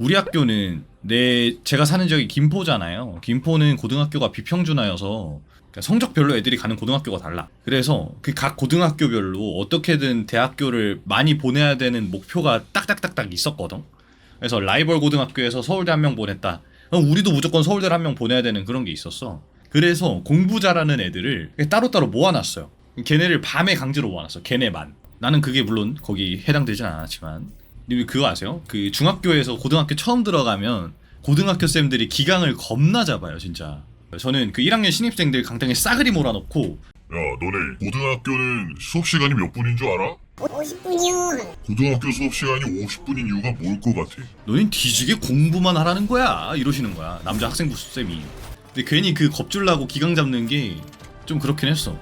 우리 학교는 내 제가 사는 지역이 김포잖아요. 김포는 고등학교가 비평준화여서 그러니까 성적별로 애들이 가는 고등학교가 달라. 그래서 그 각 고등학교별로 어떻게든 대학교를 많이 보내야 되는 목표가 딱딱딱딱 있었거든. 그래서 라이벌 고등학교에서 서울대 한 명 보냈다. 그럼 우리도 무조건 서울대 한명 보내야 되는 그런 게 있었어. 그래서 공부 잘하는 애들을 따로따로 모아놨어요. 걔네를 밤에 강제로 모아놨어. 걔네만. 나는 그게 물론 거기 해당되진 않았지만. 근데 그거 아세요? 그 중학교에서 고등학교 처음 들어가면 고등학교 쌤들이 기강을 겁나 잡아요, 진짜. 저는 그 1학년 신입생들 강당에 싸그리 몰아넣고 야, 너네 고등학교는 수업 시간이 몇 분인 줄 알아? 50분이요. 고등학교 수업 시간이 50분인 이유가 뭘 것 같아? 너넨 뒤지게 공부만 하라는 거야 이러시는 거야 남자 학생부 쌤이 근데 괜히 그 겁줄 나고 기강 잡는 게 좀 그렇긴 했어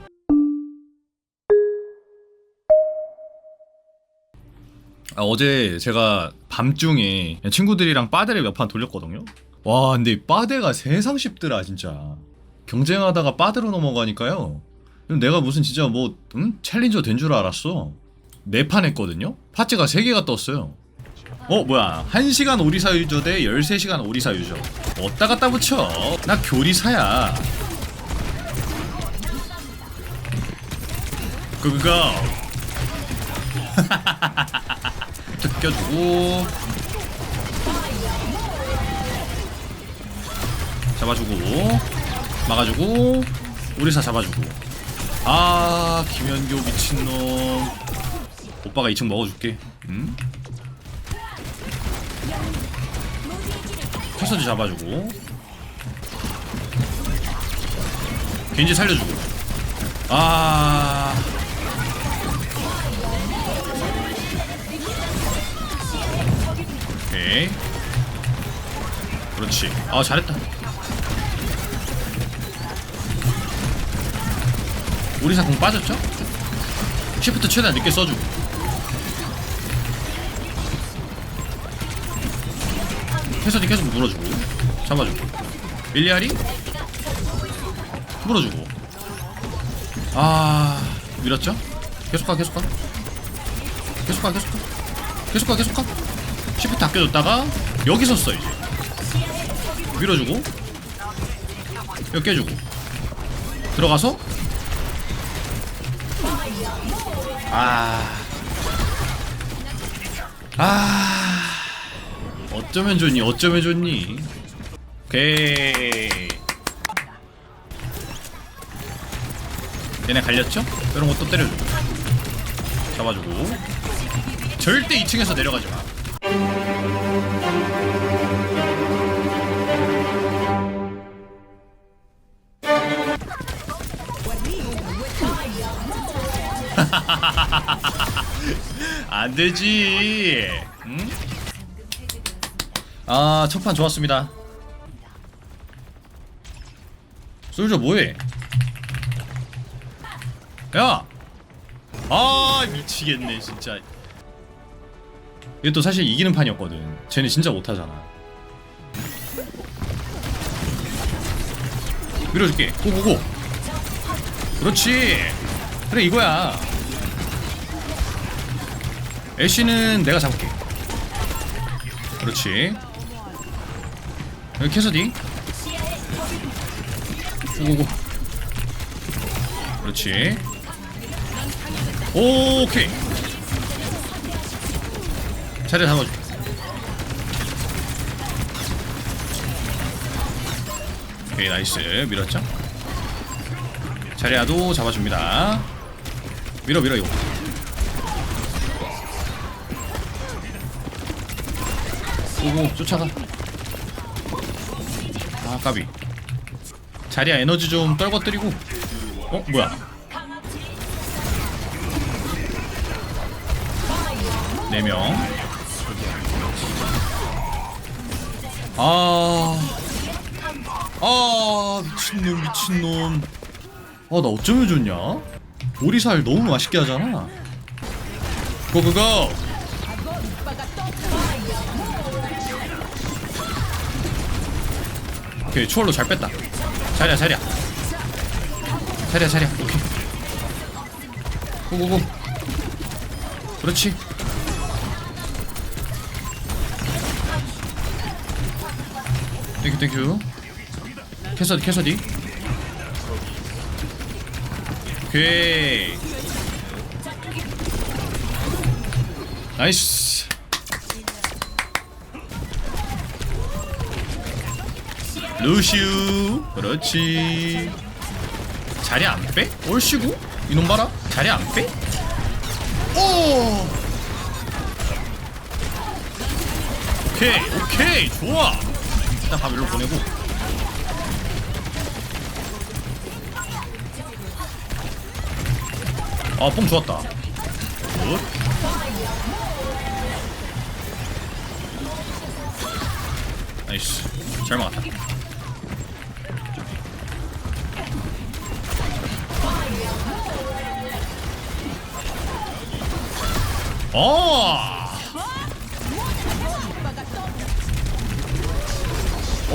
아, 어제 제가 밤중에 친구들이랑 빠데를 몇 판 돌렸거든요. 와 근데 빠데가 세상 쉽더라 진짜. 경쟁하다가 빠데로 넘어가니까요. 내가 무슨 진짜 뭐 응? 챌린저 된 줄 알았어. 네 판 했거든요. 파츠가 3개가 떴어요. 어 뭐야. 1시간 오리사 유저 대 13시간 오리사 유저. 어디다 갖다 붙여. 나 교리사야. 그거 뜯겨주고. 잡아주고. 막아주고. 오리사 잡아주고. 아 김현교 미친놈. 오빠가 2층 먹어줄게. 응? 캐서디 잡아주고. 겐지 살려주고. 아 오케이. 그렇지. 아 잘했다. 우리사 공 빠졌죠? 시프트 최대한 늦게 써주고. 캐서디 계속 물어주고. 잡아주고. 밀리아리? 물어주고. 아 밀었죠? 계속 가 계속 가. 계속 가 계속 가. 계속 가 계속 가 시프트 아껴줬다가 여기서 써 이제. 밀어주고. 여기 깨주고. 들어가서. 아. 아... 어쩌면 좋니 어쩌면 좋니. 오케이. 얘네 갈렸죠? 이런 거또 때려주고. 잡아주고. 절대 2층에서 내려가지 마 안 되지. 응? 아, 첫판 좋았습니다. 솔저 뭐해? 야! 아, 미치겠네, 진짜. 이게 또 사실 이기는 판이었거든. 쟤네 진짜 못하잖아. 밀어줄게. 고고고. 그렇지. 그래, 이거야. 애쉬는 내가 잡을게 그렇지 여기 캐서디 오고고 그렇지 오케이 자리 잡아줄게 오케이 나이스. 밀었죠? 자리야도 잡아줍니다. 밀어 밀어 이거. 오고 쫓아가. 아 까비. 자리야 에너지 좀 떨궈뜨리고. 어 뭐야? 네명 아, 아, 미친놈, 미친놈. 아, 나 어쩌면 좋냐? 오리살 너무 맛있게 하잖아. 고고고! 오케이 추월로 잘 뺐다 자리야 자리야 자리야 자리야 오케이 고고고 그렇지 땡큐 땡큐 캐서디 캐서디. 오케이. 나이스. 루시우 그렇지. 자리 안 빼? 올시고 이놈 봐라. 자리 안 빼? 오! 오케이 오케이. 좋아 일단 가멜로 보내고. 아뽕 좋았다. 굿. 나이스. 잘 막았다. 어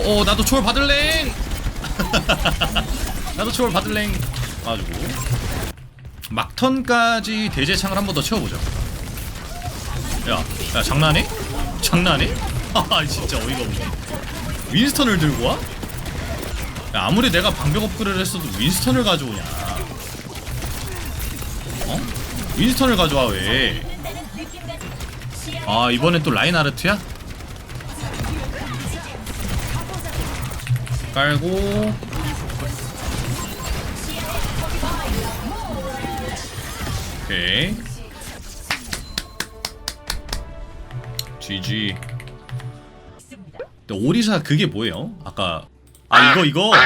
어, 나도 초월 받을랭. 나도 초월 받을랭. 가지고 막턴까지 대제창을 한 번 더 채워보자. 야, 야 장난해? 장난해? 아 진짜 어이가 없네. 윈스턴을 들고 와? 야, 아무리 내가 방벽 업그레이드를 했어도 윈스턴을 가져오냐? 어? 윈스턴을 가져와 왜? 아 이번엔 또 라인하르트야? 깔고. 오케이. GG 근데 오리사 그게 뭐예요? 아까 아 이거 이거?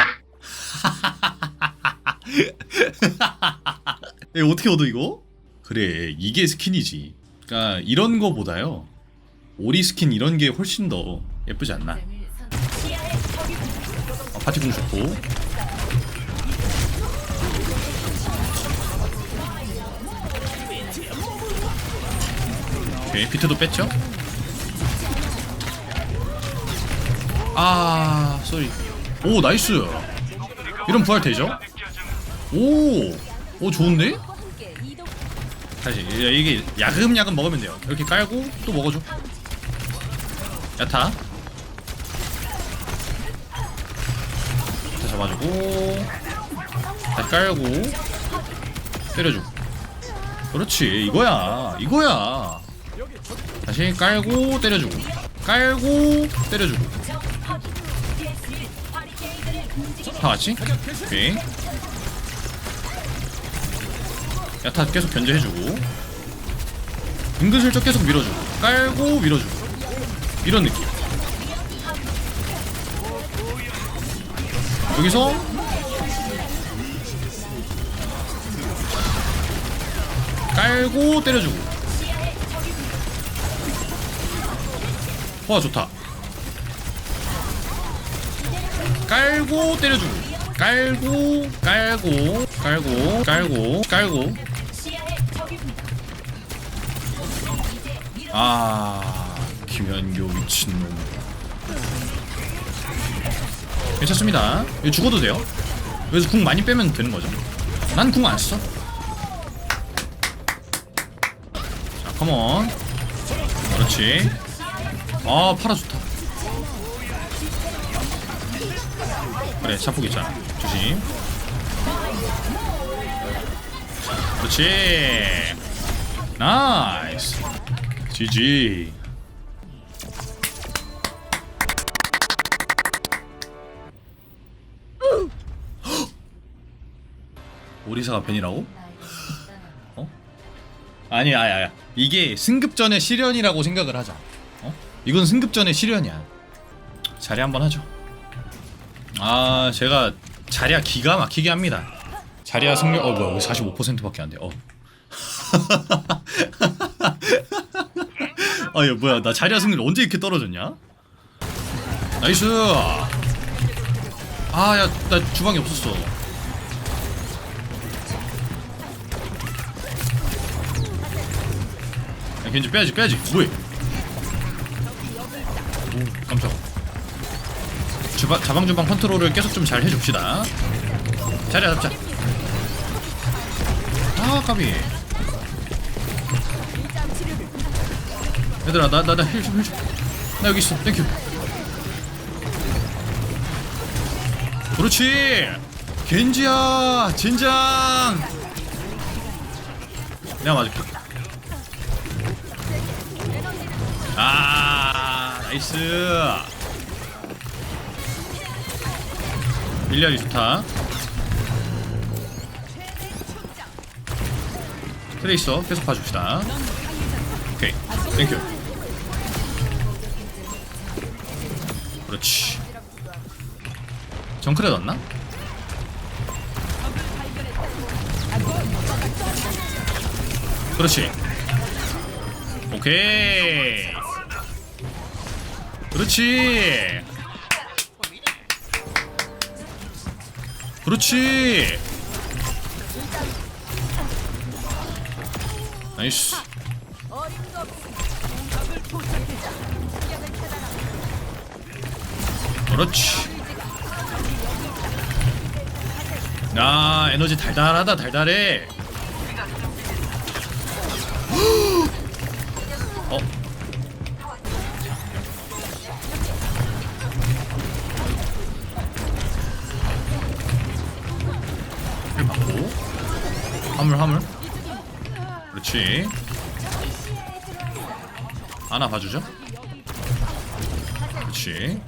이거 어떻게 얻어 이거? 그래 이게 스킨이지. 그러니까 이런 거보다요 오리 스킨 이런 게 훨씬 더 예쁘지 않나? 아, 파티궁 좋고 오케이 비트도 뺐죠? 아 쏘리 오 나이스 이런 부활 되죠? 오! 오 좋은데? 다시 야, 이게 야금야금 먹으면 돼요 이렇게 깔고 또 먹어줘 야타 잡아주고 다시 깔고 때려주고. 그렇지 이거야 이거야. 다시 깔고 때려주고. 깔고 때려주고. 다 같이? 오케이. 야타 계속 견제해주고. 은근슬쩍 계속 밀어주고. 깔고 밀어주고. 이런 느낌 여기서? 깔고 때려주고. 와 좋다. 깔고 때려주고. 깔고 깔고 깔고 깔고 깔고. 아 김현교 미친놈 괜찮습니다. 이거 죽어도 돼요. 여기서 궁 많이 빼면 되는 거죠. 난 궁 안 써. 자 컴온 그렇지. 아 파라 좋다. 그래 자폭 있잖아. 조심. 그렇지. 나이스. GG 오리사가 벤이라고? 어? 아니야 아니야 아니야 이게 승급 전의 시련이라고 생각을 하자. 어? 이건 승급 전의 시련이야. 자리 한번 하죠. 아 제가 자리야 기가 막히게 합니다. 자리야 승률 어 뭐야 45%밖에 안 돼. 어. 아야 뭐야 나 자리야 승률 언제 이렇게 떨어졌냐? 나이스! 아야 나 주방이 없었어 야 겐지 빼야지 빼야지. 뭐해? 오 깜짝 주방, 자방주방 컨트롤을 계속 좀 잘 해줍시다. 자리야 잡자. 아 까비. 얘들아 나 나 나힐좀힐좀나 여기 있어. 땡큐. 그렇지. 겐지야 진장. 내가 맞을게 아 나이스. 밀리아리 좋다. 트레이서 계속 봐줍시다. 오케이. 땡큐 그렇지. 정크레 넣었나? 그렇지. 오케이 그렇지. 그렇지. 나이스. 그렇지. 야 에너지 달달하다 달달해 화물 화물 그렇지 하나 봐주죠 그렇지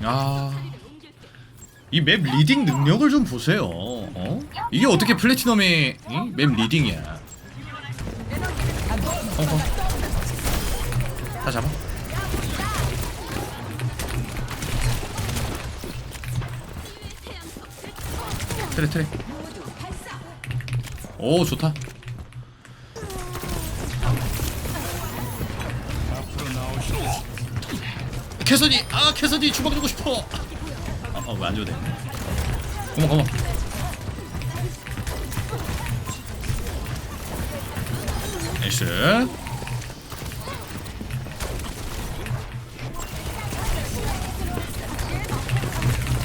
야이 맵 리딩 능력을 좀 보세요 어? 이게 어떻게 플래티넘의 이? 맵 리딩이야 어, 어. 다 잡아. 트레 트레. 오 좋다. 캐서디 아 캐서디 주먹 주고 싶어. 아왜 안 줘도 돼? 고마 고마. 나이스.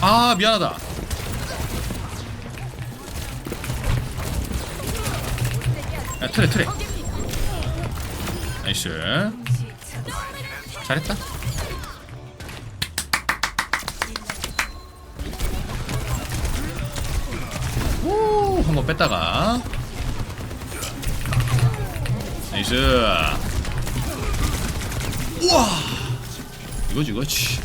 아 미안하다 야 트레 트레. 나이스. 잘했다. 오 한번 뺐다가. 나이스. 우와. 이거지 이거지.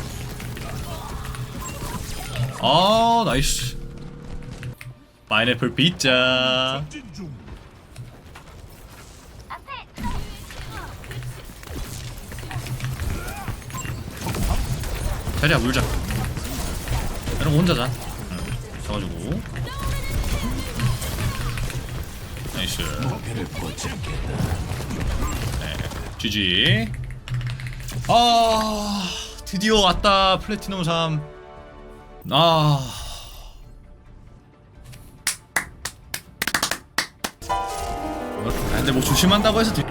아 나이스. 파인애플 피자 자리야 물자. 이런 거 혼자 자. 응. 잡아주고. 나이스. 네 GG 아 드디어 왔다 플래티넘 3 아. 아, 근데 뭐 조심한다고 해서 드...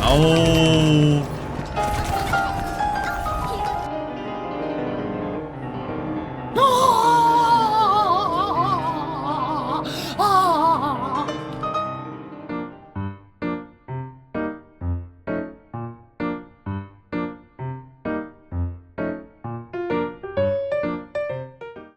아오